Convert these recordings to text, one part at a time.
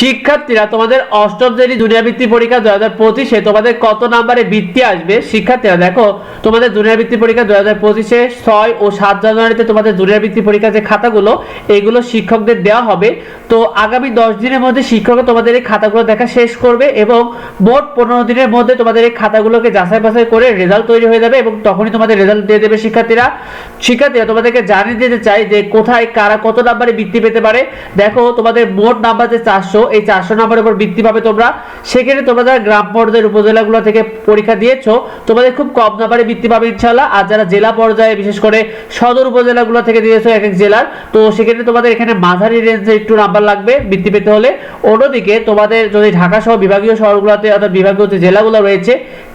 শিক্ষার্থীরা, তোমাদের অষ্টম শ্রেণি দুনিয়া বৃত্তি পরীক্ষা দু হাজার পঁচিশে তোমাদের কত নাম্বারে বৃত্তি আসবে? শিক্ষার্থীরা, দেখো, তোমাদের দুনিয়া বৃত্তি পরীক্ষা দু হাজার পঁচিশে ছয় ও সাত জানুয়ারিতে তোমাদের দুনিয়া বৃত্তি পরীক্ষার যে খাতাগুলো এগুলো শিক্ষকদের দেওয়া হবে। তো আগামী দশ দিনের মধ্যে শিক্ষক তোমাদের এই খাতাগুলো দেখা শেষ করবে এবং মোট পনেরো দিনের মধ্যে তোমাদের এই খাতাগুলোকে যাচাই বাছাই করে রেজাল্ট তৈরি হয়ে যাবে এবং তখনই তোমাদের রেজাল্ট দিয়ে দেবে শিক্ষার্থীরা। শিক্ষার্থীরা, তোমাদেরকে জানিয়ে দিতে চাই যে কোথায় কারা কত নাম্বারে বৃত্তি পেতে পারে। দেখো, তোমাদের মোট নাম্বার যে চারশো। এই চারশো নাম্বারের উপর বৃত্তি পাবে তোমরা সেক্ষেত্রে তোমরা যারা গ্রাম পর্যায়ের উপজেলাগুলো থেকে পরীক্ষা দিয়েছ, তোমাদের খুব কম নাম্বারে বৃত্তি পাবে ইনশাল্লাহ আর যারা জেলা পর্যায়ে, বিশেষ করে সদর উপজেলাগুলো থেকে দিয়েছ এক এক জেলার, তো সেক্ষেত্রে তোমাদের এখানে মাঝারি রেঞ্জে একটু নাম্বার লাগবে বৃত্তি পেতে হলে। অন্যদিকে তোমাদের যদি ঢাকা সহ বিভাগীয় শহরগুলোতে অর্থাৎ বিভাগীয় যে জেলাগুলো রয়েছে,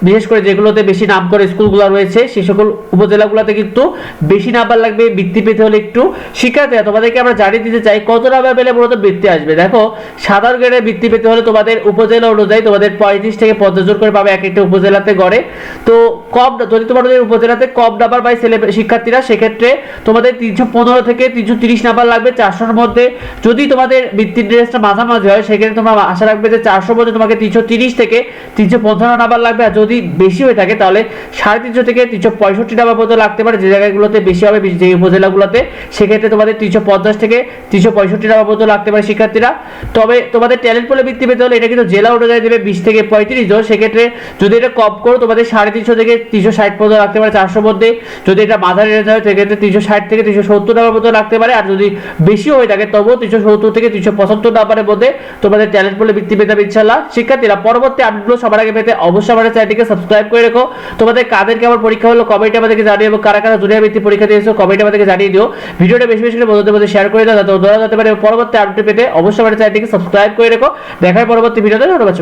বিশেষ করে যেগুলোতে বেশি নাম করে স্কুলগুলো রয়েছে, সে সকল উপজেলাগুলোতে কিন্তু বেশি নাম্বার লাগবে বৃত্তি পেতে হলে একটু। শিক্ষার্থীরা, তোমাদেরকে আমরা জানিয়ে দিতে চাই, কত নাম্বার পেলে মূলত বৃত্তি আসবে? দেখো, সাধারণ গ্রেডে বৃত্তি পেতে হলে তোমাদের উপজেলা অনুযায়ী তোমাদের পঁয়ত্রিশ থেকে পঞ্চাশ জন করে পাবে এক একটা উপজেলাতে গড়ে। তো কম যদি তোমাদের উপজেলাতে কম নাম্বার পাই ছেলে শিক্ষার্থীরা, সেক্ষেত্রে তোমাদের তিনশো পনেরো থেকে তিনশো তিরিশ নাম্বার লাগবে চারশোর মধ্যে। যদি তোমাদের বৃত্তির ড্রেসটা মাঝামাঝি হয়, সেক্ষেত্রে তোমরা আশা রাখবে যে চারশোর মধ্যে তোমাকে তিনশো তিরিশ থেকে তিনশো পঞ্চান্ন নাম্বার লাগবে। আর যদি বেশি হয়ে থাকে, তাহলে সাড়ে তিনশো থেকে তিনশো পঁয়ষট্টি নাম্বার পর্যন্ত লাগতে পারে। যে জায়গাগুলোতে বেশি হবে, যে উপজেলাগুলোতে, সেক্ষেত্রে তোমাদের তিনশো পঞ্চাশ থেকে তিনশো পঁয়ষট্টি নাম্বার পর্যন্ত লাগতে পারে শিক্ষার্থীরা। তবে তোমাদের ট্যালেন্ট বলে বৃত্তি পেতে হলে এটা কিন্তু জেলা অনুযায়ী দেবে বিশ থেকে পঁয়ত্রিশ জন। সেক্ষেত্রে যদি এটা কম করো, তোমাদের সাড়ে তিনশো থেকে তিনশো ষাট পর্যন্ত লাগতে পারে চারশোর মধ্যে যদি এটা মাঝারি রেঞ্জ হয়, সেক্ষেত্রে তিনশো ষাট থেকে তিনশো সত্তর নাম্বার পর্যন্ত লাগতে পারে। আর যদি বেশি হয়ে থাকে, তবুও তিনশো সত্তর থেকে তিনশো পঁচাত্তর নাম্বারের মধ্যে তোমাদের ট্যালেন্ট বলে বৃত্তি পেতে ইনশাল্লাহ শিক্ষার্থীরা, পরবর্তী আপডেটগুলো সবার আগে পেতে অবশ্যই আমাদের চ্যানেলটিকে সাবস্ক্রাইব করে রেখো। তোমাদের কাদের কেমন পরীক্ষা হলো কমেন্টে আমাদেরকে জানিয়ে এবং কারা কারা দুনিয়া বৃত্তি পরীক্ষা দিয়েছ কমেন্টে আমাদেরকে জানিয়ে দিও। ভিডিওটা বেশি বেশি করে বন্ধুদের মধ্যে শেয়ার করে দাও, যাতে ওরা যেতে পারে পরবর্তী আপডেট পেতে অবশ্যই আমাদের চ্যানেলটিকে সাবস্ক্রাইব করে রেখো। দেখায় পরবর্তী ভিডিওতে ধন্যবাদ।